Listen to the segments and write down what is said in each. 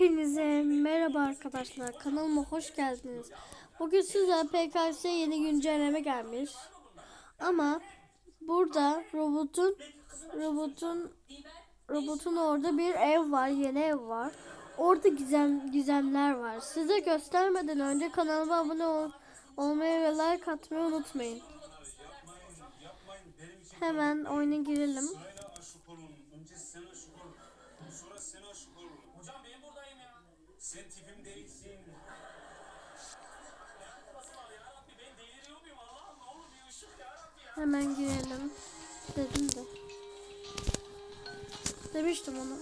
Hepinize merhaba arkadaşlar. Kanalıma hoş geldiniz. Bugün size PKS yeni güncelleme gelmiş. Ama burada robotun robotun robotun orada bir ev var, yeni ev var. Orada gizem gizemler var. Size göstermeden önce kanalıma abone ol, olmayı ve like atmayı unutmayın. Hemen oyuna girelim. Sen tipim değilsin. Hemen girelim. Dedim de. Demiştim onu.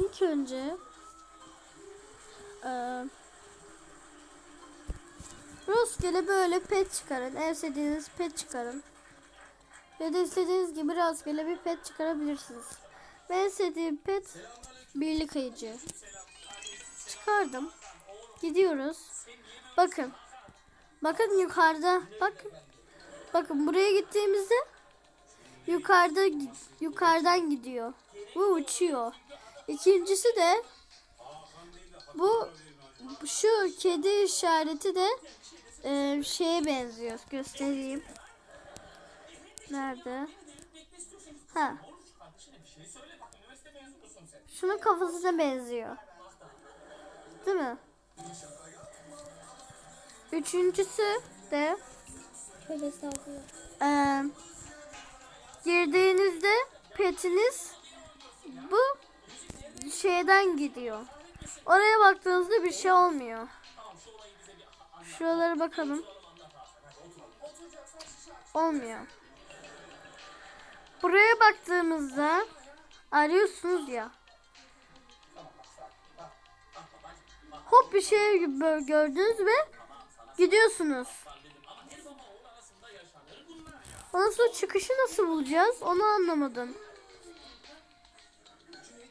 İlk önce eee rastgele böyle pet çıkarın. En sevdiğiniz pet çıkarın. Ya da istediğiniz gibi rastgele bir pet çıkarabilirsiniz. Ben en sevdiğim pet birlik ayıcı. Çıkardım. Gidiyoruz. Bakın. Bakın yukarıda. Bakın. Bakın buraya gittiğimizde yukarıda yukarıdan gidiyor. Bu uçuyor. İkincisi de bu şu kedi işareti de e, şeye benziyor. Göstereyim. Nerede? Ha. Şunun kafasına benziyor. Değil mi? Üçüncüsü de estağfurullah. Ee, girdiğinizde petiniz bu şeyden gidiyor. Oraya baktığınızda bir şey olmuyor. Şuralara bakalım. Olmuyor. Buraya baktığımızda arıyorsunuz ya. Hop bir şey gö- gördünüz ve gidiyorsunuz. Ondan sonra çıkışı nasıl bulacağız? Onu anlamadım.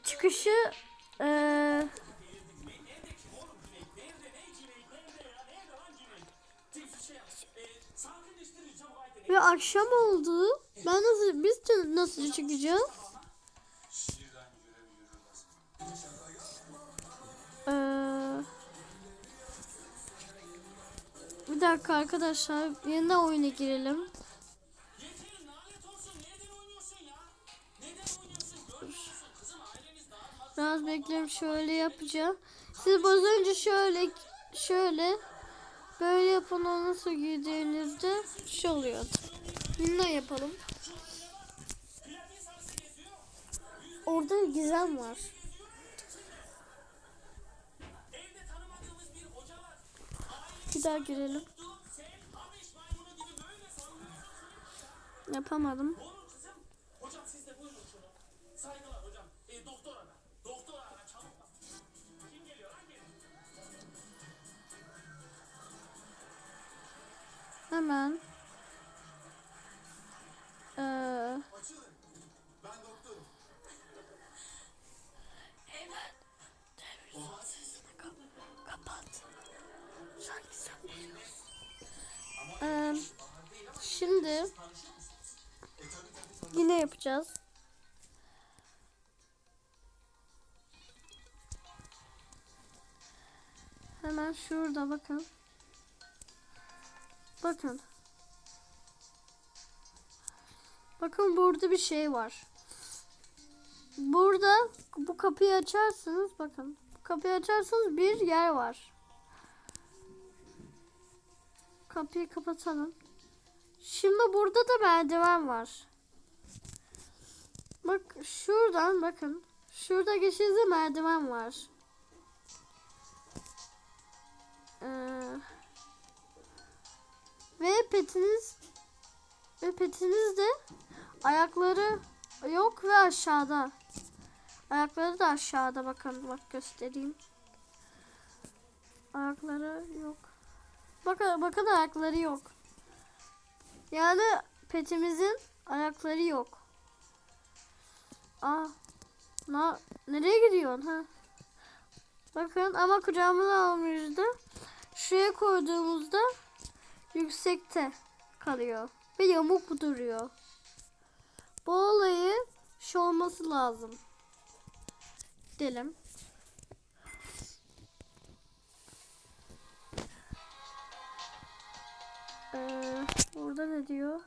Çıkışı eee ve akşam oldu. Ben nasıl biz nasıl çıkacağız? Bir dakika arkadaşlar yeniden oyuna girelim. Biraz beklerim şöyle yapacağım. Siz önce şöyle şöyle böyle yapın ondan sonra giydiğinizde şey oluyor. Yeniden yapalım. Orada gizem var. Bir daha girelim. Yapamadım. Hocam şimdi yine yapacağız. Hemen şurada bakın. Bakın. Bakın burada bir şey var. Burada bu kapıyı açarsınız bakın. Bu kapıyı açarsanız bir yer var. Kapıyı kapatalım. Şimdi burada da merdiven var. Bak şuradan bakın. Şurada geçince merdiven var. Ee, ve petiniz ve petiniz de ayakları yok ve aşağıda. Ayakları da aşağıda bakın bak göstereyim. Ayakları yok. Bakın bakın ayakları yok. Yani petimizin ayakları yok. Aa, na, nereye gidiyorsun ha? Bakın ama kucağımıza almıştı. Şuraya koyduğumuzda yüksekte kalıyor ve yamuk duruyor. Bu olayı şu olması lazım. Gidelim. Burada ne diyor?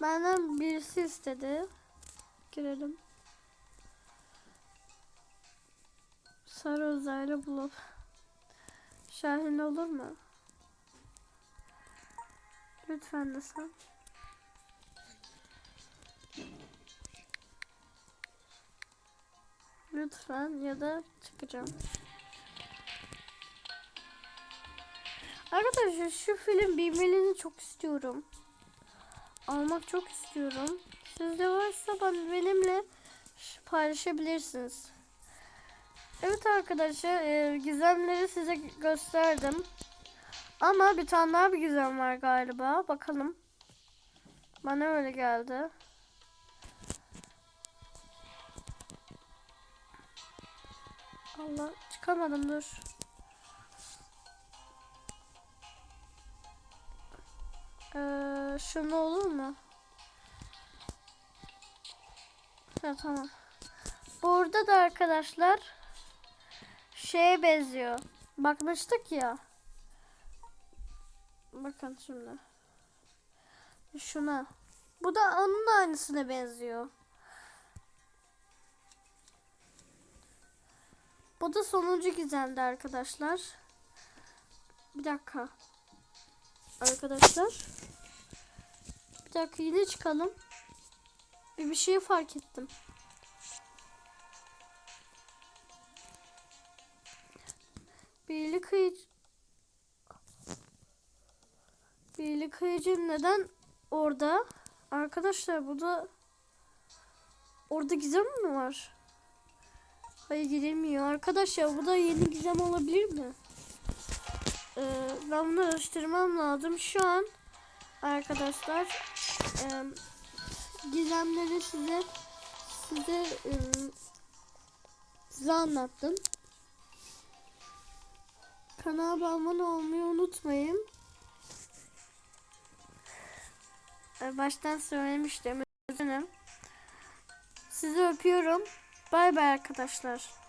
Benden birisi istedi. Girelim. Sarı uzaylı bulup. Şahin olur mu? Lütfen desem. Lütfen ya da çıkacağım. Arkadaşlar şu film bilmenizi çok istiyorum. Almak çok istiyorum. Sizde varsa ben benimle paylaşabilirsiniz. Evet arkadaşlar e, gizemleri size gösterdim. Ama bir tane daha bir gizem var galiba. Bakalım. Bana öyle geldi. Allah çıkamadım dur. Ee, şunu olur mu? Ha, tamam. Burada da arkadaşlar şeye benziyor. Bakmıştık ya. Bakın şimdi. Şuna. Bu da onun da aynısına benziyor. Bu da sonuncu gizemdi arkadaşlar. Bir dakika. Arkadaşlar. Bir dakika yine çıkalım. Bir bir şey fark ettim. Birlik kıyıcı Birlik kıyıcı neden orada? Arkadaşlar bu da orada gizem mi var? Hayır girilmiyor. Arkadaşlar bu da yeni gizem olabilir mi? Ee, ben bunu araştırmam lazım. Şu an arkadaşlar e, gizemleri size size e, size anlattım. Kanala abone olmayı unutmayın. Ee, Baştan söylemiştim. Üzgünüm. Sizi öpüyorum. Bay bay arkadaşlar.